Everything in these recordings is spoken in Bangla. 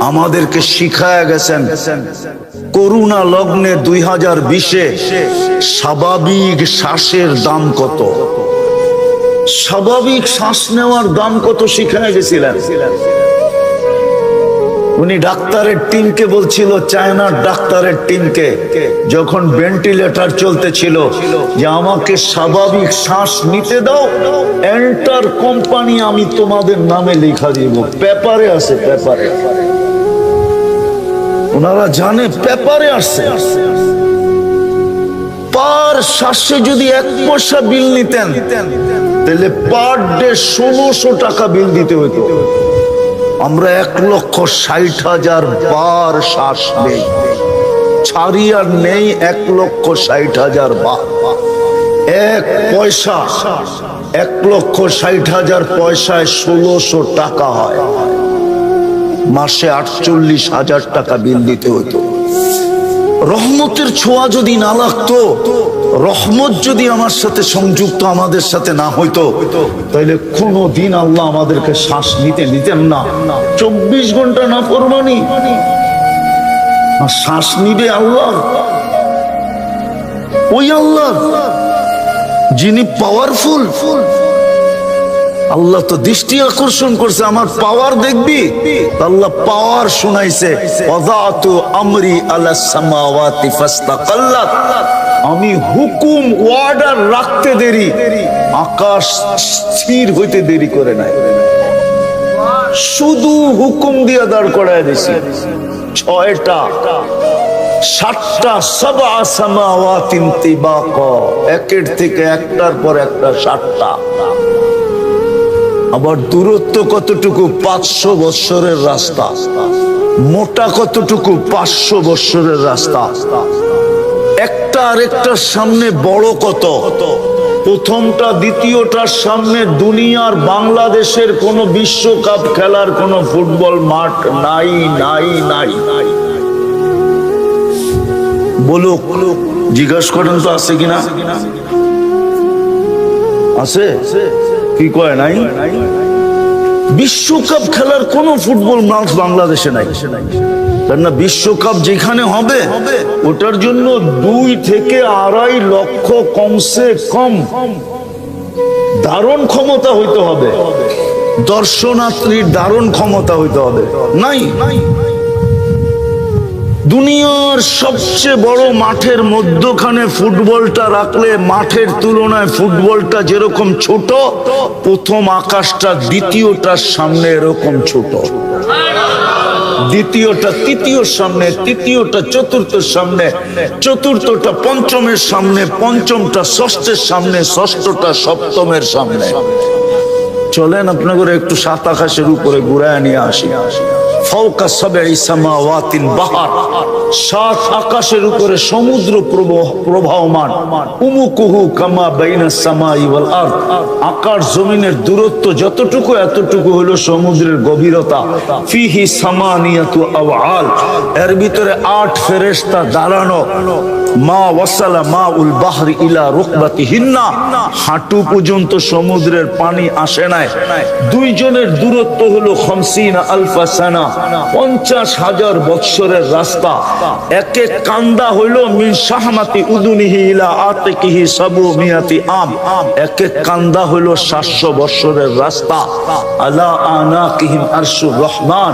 আমাদেরকে শিখায় গেছেন। করুণা লগ্নে দুই হাজার বিশে স্বাভাবিক শ্বাসের দাম কত? স্বাভাবিক শ্বাস নেওয়ার দাম কত শিখায় গেছিলেন? উনি ডাক্তারের টিমকে বলছিল, চায়নার ডাক্তারের টিমকে যখন ভেন্টিলেটর চলতেছিল, যে আমাকে স্বাভাবিক শ্বাস নিতে দাও, এন্টার কোম্পানি আমি তোমাদের নামে লেখা দিব। পেপারে আছে, পেপারে। ওনারা জানে, পেপারে আসছে। পার শ্বাসে যদি এক পয়সা বিল নিতেন, তাহলে পার ডে ষোলোশো টাকা বিল দিতে হতো আমরা এক লক্ষ ষাট হাজার বার শ্বাস নেই। ছাড়ি আর নেই এক লক্ষ ষাট হাজার বার এক পয়সা, এক লক্ষ ষাট হাজার পয়সায় ষোলোশো টাকা হয়। মাসে আটচল্লিশ হাজার টাকা বিল দিতে হতো রহমতের ছোঁয়া যদি না লাগতো, রহমত যদি আমার সাথে সংযুক্ত আমাদের সাথে না হইতো তাহলে কোনো দিন আল্লাহ আমাদেরকে শ্বাস নিতে নিতেন না। চব্বিশ ঘণ্টা না আর শ্বাস নিবে আল্লাহ। ওই আল্লাহ, যিনি পাওয়ারফুল আল্লাহ তো দৃষ্টি আকর্ষণ করছে, আমার পাওয়ার দেখবি? আল্লাহ পাওয়ার শোনাইছে আমরি আলা সামাওয়াতি ফাস্তাকাল্লাত। আমি হুকুম অর্ডার রাখতে দেরি, আকাশ স্থির হইতে দেরি করে নাই। শুধু হুকুম দিয়ে দাঁড় করায় দিছি। ছয়টা, সাতটা একের থেকে একটার পর একটা সাতটা। আবার দূরত্ব কতটুকু? পাঁচশো বৎসরের রাস্তা। মোটা কতটুকু? পাঁচশো বৎসরের রাস্তা। একটা আরেকটার সামনে বড় কত? প্রথমটা, দ্বিতীয়টার সামনে দুনিয়ার বাংলাদেশের কোন বিশ্বকাপ খেলার কোন ফুটবল মাঠ নাই নাই নাই। বলুক, জিজ্ঞাসা করেন তো আছে কিনা? আছে। কি কয় নাই? বিশ্বকাপ খেলার কোন ফুটবল মাঠ বাংলাদেশে নাই। কেননা বিশ্বকাপ যেখানে হবে, ওটার জন্য দুই থেকে আড়াই লক্ষ কমসে কম দারুণ ক্ষমতা হইতে হবে। দর্শনার্থীর দারুণ ক্ষমতা হইতে হবে। নাই? দুনিয়ার সবচেয়ে বড় মাঠের মধ্যখানে ফুটবলটা রাখলে মাঠের তুলনায় ফুটবলটা যেরকম ছোট, প্রথম আকাশটা দ্বিতীয়টার সামনে এরকম ছোট। দ্বিতীয়টা, তৃতীয় সামনে, তৃতীয়টা চতুর্থের সামনে, চতুর্থটা, পঞ্চমের সামনে, পঞ্চমটা, ষষ্ঠের সামনে, ষষ্ঠটা, সপ্তমের সামনে। চলেন আপনাদের একটু সাত আকাশের উপরে ঘুরায় নিয়ে আসি। ফৌকা সবে সামাওয়াতিন বাহার সাত আকাশের উপরে সমুদ্র প্রবাহমান। উমুকুহু কামা বাইনা সামাই ওয়াল আরদ। আকাশ জমিনের দূরত্ব যতটুকু, এতটুকু হলো সমুদ্রের গভীরতা। ফিহি সামানিয়াতু আওয়াল। এর ভিতরে আট ফেরেশতা দাঁড়ানো। মা ওয়াসালা মা উল বাহরি ইলা রুকবাতি হিন্না হাঁটু পর্যন্ত সমুদ্রের পানি আসে নাই। দুইজনের দূরত্ব হলো খমসিনা আলফা সানা। পঞ্চাশ হাজার বৎসরের রাস্তা। এক কান্দা হইল মিন শাহমাতি উদুনিহি ইলা আতিকিহি সাবু মিয়াতি আম। এক কান্দা হইল সাতশো বৎসরের রাস্তা। আলা আনাকিহিম আরশুর রহমান।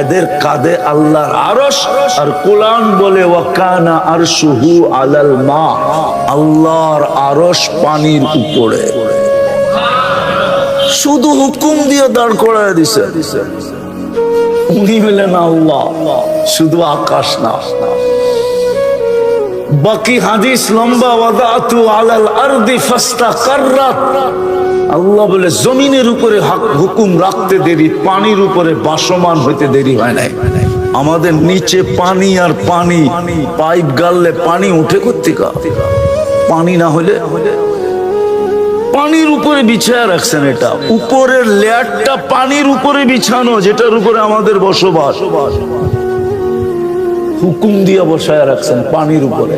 এদের কাঁধে আল্লাহর আরশ। আর কোরআন বলে ওয়াকানা আরশুহু আলাল মা। আল্লাহর আরশ পানির উপরে। শুধু হুকুম দিয়ে দাঁড় করায় দিছে। উনি হলেন আল্লাহ। শুধু আকাশ না। বাকি হাদিস লম্বা ওয়াদাতু আলাল আরদি ফাস্তাকাররাত আল্লাহ বলে, জমিনের উপরে হাক- হুকুম রাখতে দেরি, পানির উপরে বাসমান হইতে দেরি হয় নাই। আমাদের নিচে পানি আর পানি, পাইপ গাললে পানি উঠে করতে পানি না হলে পানির উপরে বিছায়া রাখছেন এটা। উপরের লেয়ারটা পানির উপরে বিছানো, যেটার উপরে আমাদের বসবাস। হুকুম দিয়া বসায় রাখছেন পানির উপরে।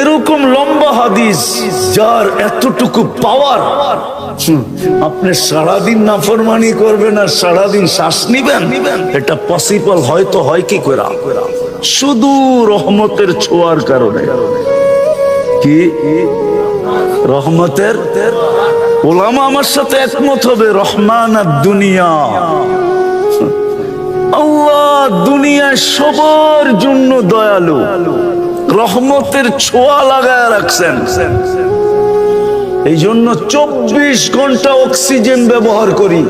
এরকম লম্বা হাদিস যার এতটুকু পাওয়ার আপনি সারাদিন নাফরমানি করবেন আর সারাদিন শ্বাস নিবেন, এটা পসিবল হয়তো হয় কি করে? শুধু রহমতের ছোঁয়ার কারণে। কি? রহমতের ওলামা আমার সাথে একমত হবে, রহমান আর দুনিয়া। আল্লাহ সবার জন্য দয়ালু, রহমতের ছোঁয়া লাগায় রাখছেন। এই জন্য চব্বিশ ঘণ্টা অক্সিজেন ব্যবহার করি,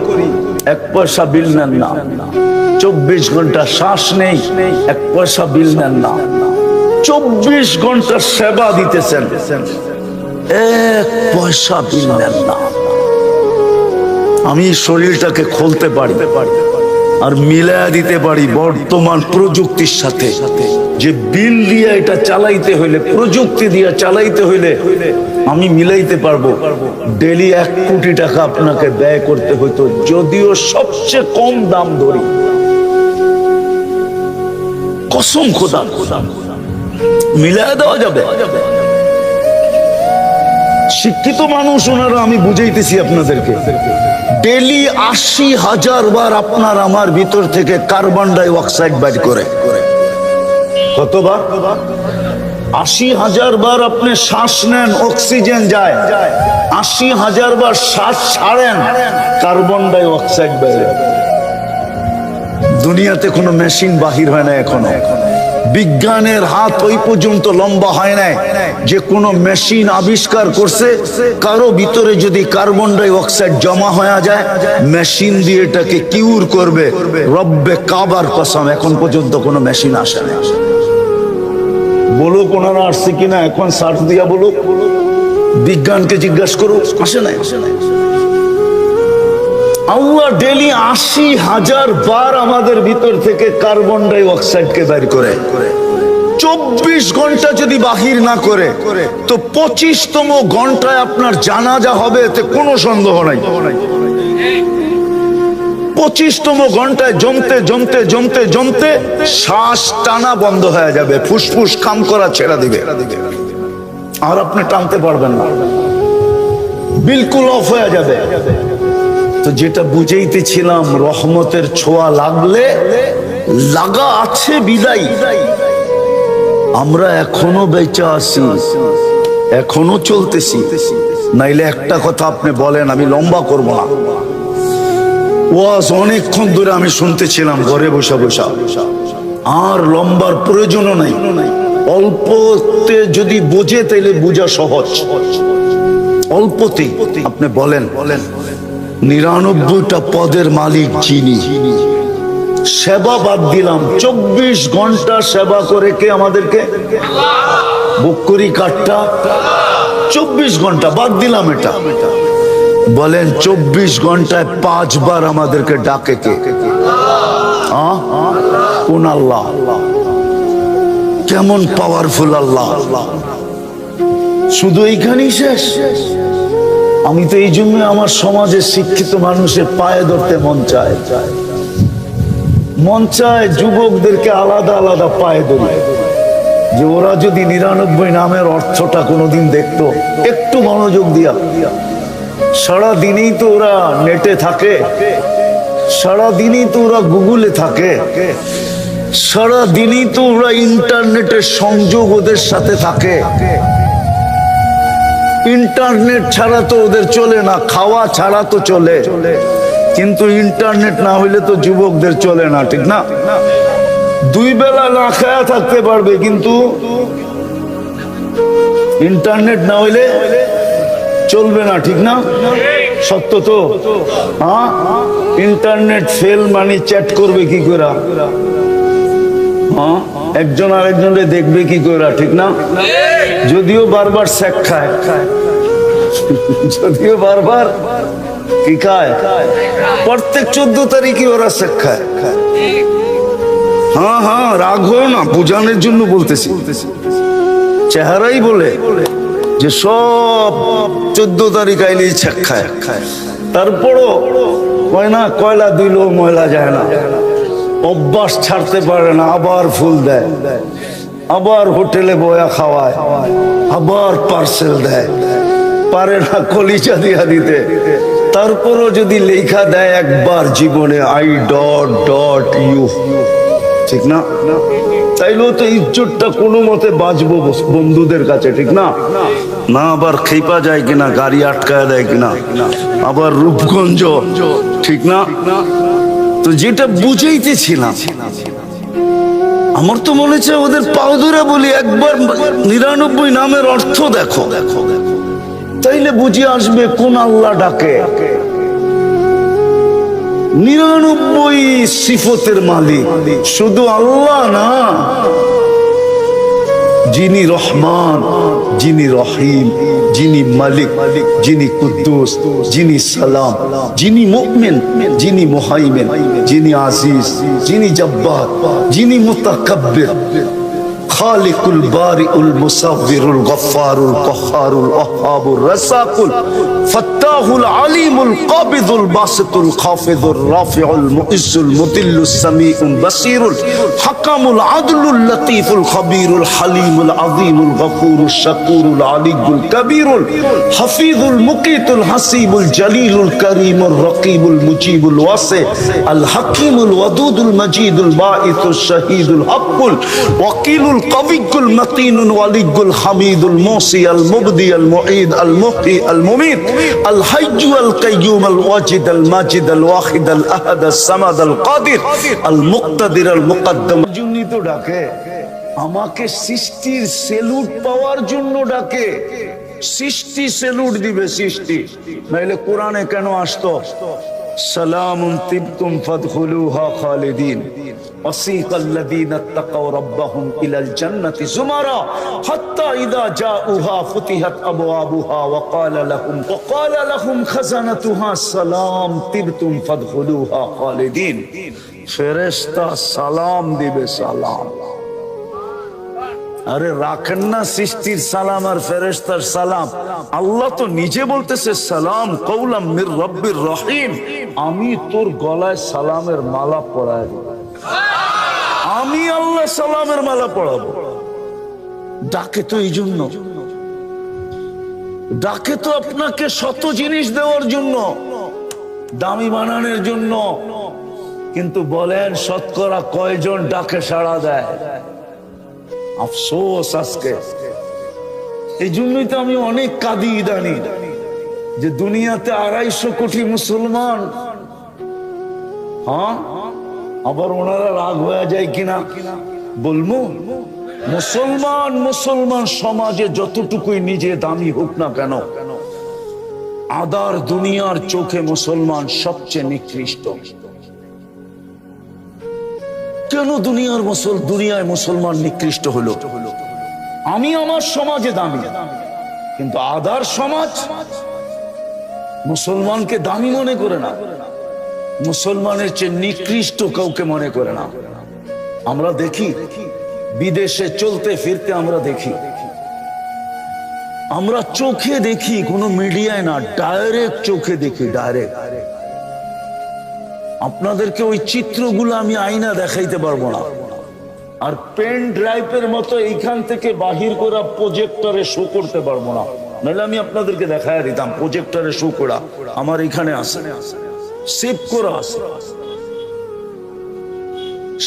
এক পয়সা বিল নেন না। চব্বিশ ঘণ্টা শ্বাস নেই, এক পয়সা বিল নেন না। চব্বিশ ঘণ্টা সেবা দিতেছেন। এক পয়সা বিল নেন না। আমি শরীরটাকে খুলতে পারি, আর মিলায়া দিতে পারি বর্তমান প্রযুক্তির সাথে। যে বিল দিয়ে এটা চালাইতে হইলে, প্রযুক্তি দিয়ে চালাইতে হইলে আমি মিলাইতে পারব। ডেলি এক কোটি টাকা আপনাকে ব্যয় করতে হইতো, যদিও সবচেয়ে কম দাম ধরি। কসম খোদা। মিলায়া দেওয়া যাবে? শিক্ষিত মানুষ ওনারা আমি বুঝাইতেছি আপনাদেরকে। ডেলি আশি হাজার বার আপনার আমার ভিতর থেকে কার্বন ডাই অক্সাইড বাইর করে। কতবার? আশি হাজার বার আপনি শ্বাস নেন, অক্সিজেন যায়। আশি হাজার বার শ্বাস ছাড়েন, কার্বন ডাই অক্সাইড বেড়ে দুনিয়াতে কোনো মেশিন বাহির হয় না এখনও। বিজ্ঞানের হাত ওই পর্যন্ত লম্বা হয় নাই। যে কোনো মেশিন আবিষ্কার করছে, কারও ভিতরে যদি কার্বন ডাই অক্সাইড জমা হয়ে যায়, মেশিন দিয়ে এটাকে কিউর করবে। রব্বে কাবার কসম, এখন পর্যন্ত কোনো মেশিন আসে না বলুক ওনারা আসছে কিনা, এখন সার্চ দিয়া বলুক। বিজ্ঞানকে জিজ্ঞাসা করুক, আসে নাই? আসে আল্লাহ ডেলি আশি হাজার বার আমাদের ভিতর থেকে কার্বন ডাই অক্সাইডকে বের করে। চব্বিশ ঘণ্টা যদি বাহির না করে, তো পঁচিশতম ঘন্টায় আপনার জানাজা হবে, এতে কোনো সন্দেহ নাই। পঁচিশতম ঘন্টায় জমতে জমতে জমতে জমতে শ্বাস টানা বন্ধ হয়ে যাবে, ফুসফুস কাম করা ছেড়ে দিবে। আর আপনি টানতে পারবেন না। বিলকুল অফ হয়ে যাবে। তো যেটা বুঝাইতেছিলাম, রহমতের ছোঁয়া লাগলে লাগা আছে বিদায়। আমরা এখনও বেঁচে আছি, এখনও চলতেছি। নাইলে একটা কথা আপনি বলেন, আমি লম্বা করব না। ওয়াজ অনেকক্ষণ ধরে আমি শুনতেছিলাম, ঘরে বসা বসা। আর লম্বার প্রয়োজনও নাই। অল্পতে যদি বোঝে, তাইলে বোঝা সহজ। অল্পতে আপনি বলেন বলেন। নিরানব্বইটা পদের মালিক যিনি। সেবা বাদ দিলাম। চব্বিশ ঘণ্টা সেবা করে কে আমাদেরকে? বকরি কাঠটা। চব্বিশ ঘণ্টা, বাদ দিলাম এটা। বলেন, চব্বিশ ঘন্টায় পাঁচবার আমাদেরকে ডাকে কে? কোন আল্লাহ? কেমন পাওয়ারফুল আল্লাহ? শুধু এইখানেই শেষ? আমি তো এই জন্য আমার সমাজের শিক্ষিত মানুষের পায়ে ধরতে মন চায়। মন চায় যুবকদেরকে আলাদা আলাদা পায়ে ধরি। যে ওরা যদি নিরানব্বই নামের অর্থটা কোনোদিন দেখতো, একটু মনোযোগ দিয়া। সারা দিনই তো ওরা নেটে থাকে। সারা দিনই তো ওরা গুগলে থাকে। সারা দিনই তো ওরা ইন্টারনেটের সংযোগ ওদের সাথে থাকে। ইন্টারনেট ছাড়া তো ওদের চলে না, খাওয়া ছাড়া তো চলে। কিন্তু ইন্টারনেট না হইলে তো যুবকদের চলে না, ঠিক না? দুই বেলা না খায়া থাকতে পারবে, কিন্তু ইন্টারনেট না হইলে চলবে না, ঠিক না? সত্য তো? হ্যাঁ? ইন্টারনেট ফেল মানে চ্যাট করবে কি করে? হ্যাঁ? একজন আরেকজনকে দেখবে কি করে, ঠিক না? যদিও বারবার স্যাক খায়, যদিও বারবার কি খায়? প্রত্যেক চোদ্দ তারিখে ওরা স্যাক খায়। হ্যাঁ হ্যাঁ হও না বোঝানোর জন্য বলতেছি। চেহারাই বলে যে সব চোদ্দ তারিখ আইলেই ছ্যাক খায়। তারপরও কয় না, কয়লা দিলেও ময়লা যায় না। অভ্যাস ছাড়তে পারে না, আবার ফুল দেয়। আবার হোটেলে বয়া খাওয়ায়, আবার পার্সেল দেয়। পারে না কলিজা দিয়া দিতে। তারপরও যদি লেখা দেয় একবার জীবনে আই ডট ডট ইউ ঠিক না? তাইলেও তো ইজ্জতটা কোনো মতে বাঁচবো বন্ধুদের কাছে, ঠিক না? না আবার খেপা যায় কিনা, গাড়ি আটকায় দেয় কিনা? আবার রূপগঞ্জ, ঠিক না? তো যেটা বুঝাইতেছিলাম আমার তো মনে হচ্ছে ওদের পাও ধরে বলি, একবার নিরানব্বই নামের অর্থ দেখো। দেখো তাইলে বুঝে আসবে কোন আল্লাহ ডাকে। নিরানব্বই সিফতের মালিক। শুধু আল্লাহ না যিনি রহমান, যিনি রহিম, যিনি মালিক, যিনি কুদ্দুস, যিনি সালাম, যিনি মুকমেন যিনি মোহাইমেন, যিনি আজিজ, যিনি জব্বার, যিনি মুতাকাব্বির। খালিকুল বারিউল মুসাউবিরুল গফফারুল কহারুল আহাবুর রাসাকুল ফাত্তাহুল আলিমুল কাবিদুল বাসিতুল খাফিদুর রাফিউল মুইজুল মুতিল্লুস সামিউল বাসিরুল হাকামুল আদলুল লতিফুল খবীরুল হালিমুল আযীমুল গফুরুল শাকুরুল আলিউল কবীরুল হাফিজুল মুকিতুল হাসিবুল জলিলুল করিমুল রকিবুল মুজিবুল ওয়াসি আল হাকিমুল ওয়াদুদুল মজিদুল বাঈসুল শাহীদুল হকুল ওয়াকিলুল কবিগুল মতিনুল ওয়ালিগুল হামিদুল মোসি, আল মুবদি, আল মুঈদ, আল মুহি আল মুমিত, আল হাইজু আল কাইয়ুম আল ওয়াজিদ, আল মাজিদ, আল ওয়াহিদ, আল আহাদ, আল সামাদ, আল কাদির, আল মুক্তাদির, আল মুকদ্দম। জুনি তো ডাকে, আমাকে সৃষ্টির সেলুট পাওয়ার জন্য ডাকে। সৃষ্টি সেলুট দিবে সৃষ্টি। নাইলে কোরআনে কেন আসতো? সালাম তিবতুম ফাদখুলুহা খালিদিন وسيق الذين اتقوا ربهم إلى الجنة زمرا حتى إذا جاءوها فتحت أبوابها وقال لهم وقال لهم خزنتها سلام طبتم فادخلوها خالدين ফেরেশতা সালাম দিবে সালাম আরে রাখেন না সৃষ্টির সালাম আর ফেরেস্তার সালাম। আল্লাহ তো নিজে বলতেছে, সালাম কৌলাম মির রব্বির রহিম। আমি তোর গলায় সালামের মালা পরায় আমি আল্লাহ সালামের মালা পড়াবো ডাকে তো এই জন্য। ডাকে তো আপনাকে শত জিনিস দেওয়ার জন্য, দামি বানানোর জন্য। কিন্তু বলেন, শতকরা কয়জন ডাকে সাড়া দেয়? আফসোস আজকে। এই জন্যই তো আমি অনেক কাঁদি ইদানি যে দুনিয়াতে আড়াইশো কোটি মুসলমান। হ্যাঁ? আবার ওনারা রাগ হয়ে যায় কিনা? বলব, মুসলমান মুসলমান সমাজে যতটুকুই নিজে দামি হোক না কেন, আদার দুনিয়ার চোখে মুসলমান সবচেয়ে নিকৃষ্ট। কেন দুনিয়ার মুসল, দুনিয়ায় মুসলমান নিকৃষ্ট হলো? আমি আমার সমাজে দামি, কিন্তু আদার সমাজ মুসলমানকে দামি মনে করে না। মুসলমানের চেয়ে নিকৃষ্ট কাউকে মনে করে না। আমরা দেখি, বিদেশে চলতে ফিরতে আমরা দেখি। আমরা চোখে দেখি, কোনো মিডিয়ায় না, ডাইরেক্ট চোখে দেখি, ডাইরেক্ট। আপনাদেরকে ওই চিত্রগুলো আমি আইনা দেখাইতে পারব না। আর পেন ড্রাইভের মতো এইখান থেকে বাহির করা প্রজেক্টরে শো করতে পারব না। নাহলে আমি আপনাদেরকে দেখায় দিতাম প্রজেক্টরে শো করা। আমার এখানে আছে। সেভ করা আছে।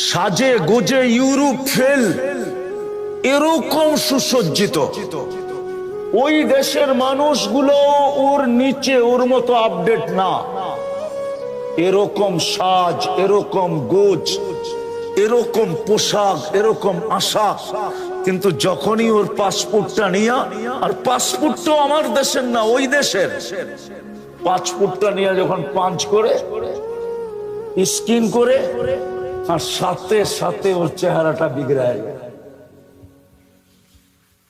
সাজে গোজে ইউরোপ ফেল, এরকম সুসজ্জিত। ওই দেশের মানুষগুলো ওর নিচে, ওর মতো আপডেট না। এরকম সাজ, এরকম গোজ, এরকম পোশাক, এরকম আশা। কিন্তু যখনই ওর পাসপোর্টটা নিয়ে, আর পাসপোর্টটাও আমার দেশের না, ওই দেশের। পাসপোর্টটা নিয়ে যখন পাঞ্চ করে, স্কিন করে, আর সাথে সাথে ওর চেহারাটা বিগড়ায়।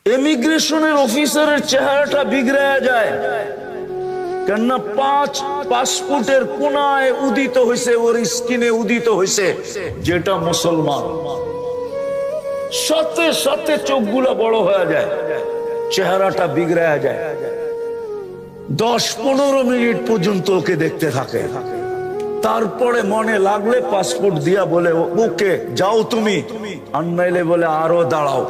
যায় ইমিগ্রেশনের অফিসারের চেহারাটা বিগড়ায় যায়। কেননা পাঁচ পাসপোর্টের কোনায় উদিত হয়েছে ওর স্কিনে উদিত হয়েছে যেটা মুসলমান। সাথে সাথে চোখগুলো বড় হয়ে যায়, চেহারাটা বিগড়ায় যায়। দশ পনেরো মিনিট পর্যন্ত ওকে দেখতে থাকে। তারপরে মনে লাগলে পাসপোর্ট দিয়া বলে, ওকে, যাও তুমি। আর বলে, আরও দাঁড়াও।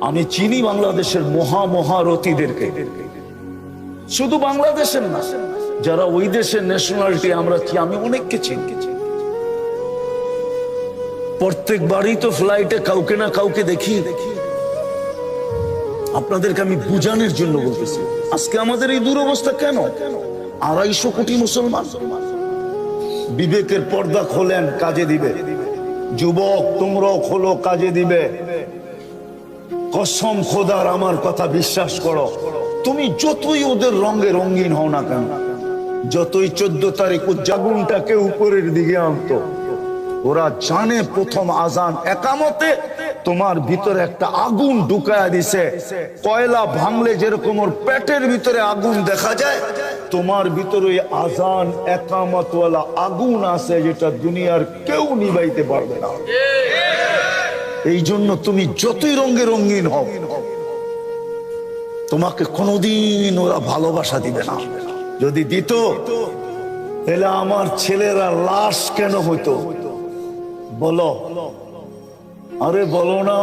আমি চিনি বাংলাদেশের মহা মহারথীদেরকে শুধু বাংলাদেশের না, যারা ওই দেশের ন্যাশনালিটি আমরা চি- আমি অনেককে চিনি। প্রত্যেকবারই তো ফ্লাইটে কাউকে না কাউকে দেখি। আপনাদেরকে আমি বুঝানোর জন্য বলতেছি, আজকে আমাদের এই দুরবস্থা কেন? আড়াইশো কোটি মুসলমান বিবেকের পর্দা খোলেন, কাজে দিবে। যুবক তোমরাও খোলো কাজে দিবে। কসম খোদার আমার কথা বিশ্বাস করো। তুমি যতই ওদের রঙে রঙিন হও না কেন যতই চোদ্দ তারিখ উদযাপনটাকে উপরের দিকে আনতো ওরা জানে প্রথম আজান একামতে তোমার ভিতরে একটা আগুন ঢুকায়া দিছে। কয়লা ভাঙলে যেরকম ওর পেটের ভিতরে আগুন দেখা যায় তোমার ভিতরে ওই আজান একামতওয়ালা আগুন আছে যেটা দুনিয়ার কেউ নিবাইতে পারবে না। এই জন্য তুমি যতই রঙে রঙিন হও তোমাকে কোনোদিন ওরা ভালোবাসা দিবে না। যদি দিত, তাহলে আমার ছেলেরা লাশ কেন হইতো? বলো। আরে বলো না।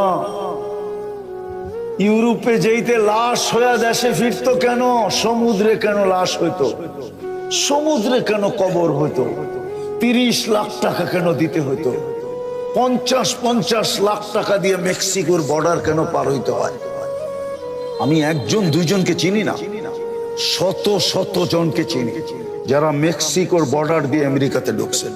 ইউরোপে যেইতে লাশ হয়ে দেশে ফিরতো কেন? সমুদ্রে কেন লাশ হইতো? সমুদ্রে কেন কবর হইতো? তিরিশ লাখ টাকা কেন দিতে হইতো? পঞ্চাশ পঞ্চাশ লাখ টাকা দিয়ে মেক্সিকোর বর্ডার কেন পার হইতে হয়? আমি একজন, দুইজনকে চিনি না। শত শত জনকে চিনি, যারা মেক্সিকোর বর্ডার দিয়ে আমেরিকাতে ঢুকছে।